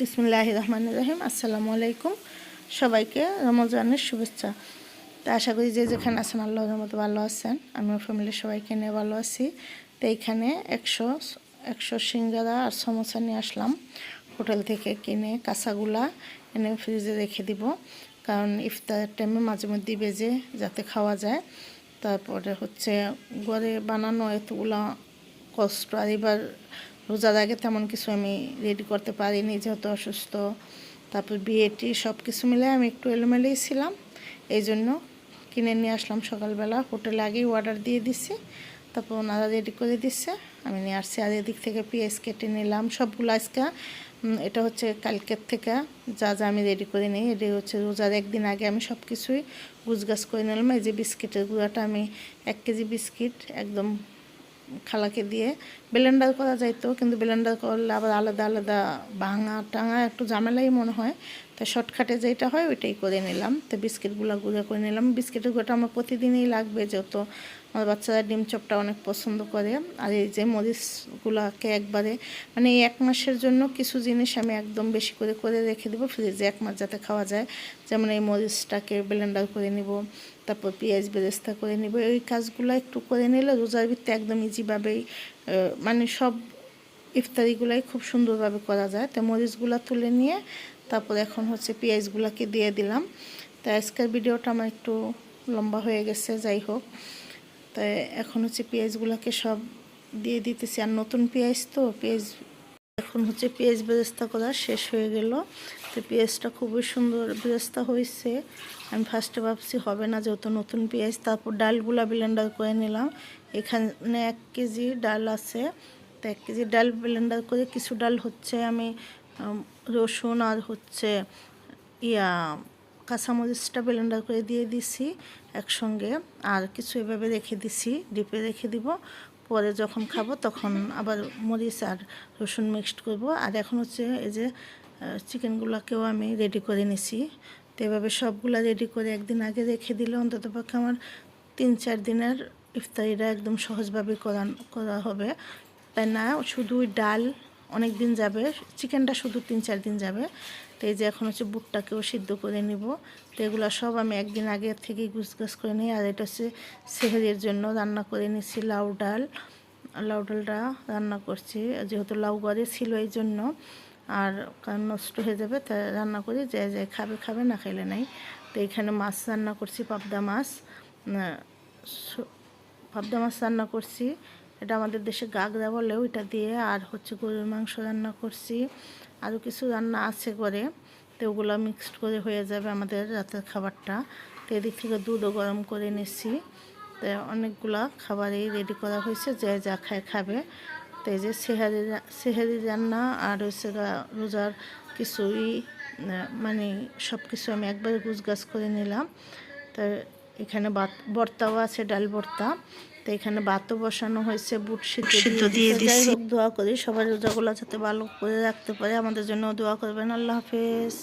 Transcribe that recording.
বিসমুল্লাহ রহমান রহিম, আসসালামু আলাইকুম। সবাইকে রমজানের শুভেচ্ছা। তো আশা করি যে যেখানে আছেন আল্লাহর মতো ভালো আছেন। আমার ফ্যামিলির সবাইকে নিয়ে ভালো আছি। তো এইখানে একশো একশো সিঙ্গারা আর সমোসা নিয়ে আসলাম। হোটেল থেকে কিনে কাঁচাগুলা এনে ফ্রিজে রেখে দিব। কারণ ইফতারের টাইমে মাঝে মধ্যে বেজে যাতে খাওয়া যায়। তারপরে হচ্ছে ঘরে বানানো এতগুলা কষ্ট আর এবার রোজার আগে তেমন কিছু আমি রেডি করতে পারিনি, যেহেতু অসুস্থ। তারপর বিয়েটি সব কিছু মিলে আমি একটু এলোমেলেই ছিলাম। এই জন্য কিনে নিয়ে আসলাম সকালবেলা। হোটেলে আগেই অর্ডার দিয়ে দিছি। তারপর ওনারা রেডি করে দিচ্ছে আমি নিয়ে আসছি। আর এদিক থেকে পেঁয়াজ কেটে নিলাম। সবগুলো আজকে এটা হচ্ছে কালকের থেকে যা যা আমি রেডি করে নিই। এটি হচ্ছে রোজার একদিন আগে আমি সব কিছুই গুছগাছ করে নিলাম। এই যে বিস্কিটের গুঁড়াটা আমি এক কেজি বিস্কিট একদম খালাকে দিয়ে ব্লেন্ডার করা যাইতো, কিন্তু ব্লেন্ডার করলে আবার আলাদা আলাদা ভাঙা টাঙা একটু ঝামেলাই মনে হয়। তো শর্টকাটে যেটা হয় ওইটাই করে নিলাম। তো বিস্কিটগুলো গুঁড়া করে নিলাম। বিস্কিটের গুঁড়োটা আমার প্রতিদিনই লাগবে যেহেতু আমার বাচ্চারা ডিম চপটা অনেক পছন্দ করে। আর এই যে মরিচগুলোকে একবারে মানে এই এক মাসের জন্য কিছু জিনিস আমি একদম বেশি করে করে রেখে দেবো ফ্রিজে এক মাস যাতে খাওয়া যায়। যেমন এই মরিচটাকে ব্লেন্ডার করে নিব, তারপর পেঁয়াজ বেরেস্তা করে নিব, এই কাজগুলো একটু করে নিলে রোজার ভিত্তি একদম ইজিভাবেই মানে সব ইফতারিগুলাই খুব সুন্দরভাবে করা যায়। তো মরিচগুলো তুলে নিয়ে তারপর এখন হচ্ছে পেঁয়াজগুলোকে দিয়ে দিলাম। তো আজকের ভিডিওটা আমার একটু লম্বা হয়ে গেছে, যাই হোক। তাই এখন হচ্ছে পেঁয়াজগুলোকে সব দিয়ে দিতেছি। আর নতুন পেঁয়াজ তো, পেঁয়াজ এখন হচ্ছে পেঁয়াজ বেরেস্তা করা শেষ হয়ে গেল। তো পেঁয়াজটা খুবই সুন্দর বেরেস্তা হয়েছে। আমি ফার্স্টে ভাবছি, হবে না যেহেতু নতুন পেঁয়াজ, তারপর ডালগুলা ব্লেন্ডার করে নিলাম। এখানে এক কেজি ডাল আছে। তো এক কেজি ডাল ব্লেন্ডার করে কিছু ডাল হচ্ছে আমি, রসুন আর হচ্ছে ইয়া কাঁচামরিচটা ব্লেন্ডার করে দিয়ে দিছি একসঙ্গে। আর কিছু এভাবে রেখে দিছি ডিপে রেখে দিব। পরে যখন খাব তখন আবার মরিচ আর রসুন মিক্সড করব। আর এখন হচ্ছে এই যে চিকেনগুলোকেও আমি রেডি করে নিছি। তো এভাবে সবগুলো রেডি করে একদিন আগে রেখে দিলে অন্তত পক্ষে আমার তিন চার দিনের ইফতারিটা একদম সহজভাবে করা করা হবে। তাই না? শুধু ডাল অনেক দিন যাবে, চিকেনটা শুধু তিন চার দিন যাবে। তো এই যে এখন হচ্ছে বুটটাকেও সিদ্ধ করে নিব। তো এগুলো সব আমি একদিন আগে থেকে গুছগাছ করে নিই। আর এটা হচ্ছে সেহেরির জন্য রান্না করে নিচ্ছি লাউ ডাল। লাউ ডালটা রান্না করছি, যেহেতু লাউ গড়ে ছিল এই জন্য। আর কারণ নষ্ট হয়ে যাবে, তা রান্না করি, যে যে খাবে খাবে, না খাইলে নাই। তো এখানে মাছ রান্না করছি, পাবদা মাছ। পাবদা মাছ রান্না করছি। এটা আমাদের দেশে গাগরা বলে, ওইটা দিয়ে আর হচ্ছে গরুর মাংস রান্না করছি। আরও কিছু রান্না আছে করে তো ওগুলো মিক্সড করে হয়ে যাবে আমাদের রাতের খাবারটা। তো এদিক থেকে দুধও গরম করে নিচ্ছি তো অনেকগুলা খাবারই রেডি করা হয়েছে, যে যা খায় খাবে। তো এই যে সেহারি সেহারি রান্না আর হচ্ছে রোজার কিছুই মানে সব কিছু আমি একবারে গুছগাছ করে নিলাম। তো এখানে ভর্তাও আছে ডাল ভর্তা। তো এখানে ভাতও বসানো হয়েছে বুট সিদ্ধ দিয়ে যাই হোক দোয়া করি সবাই রোজাগুলো যাতে ভালো করে রাখতে পারে আমাদের জন্য দোয়া করবেন। আল্লাহ হাফেজ।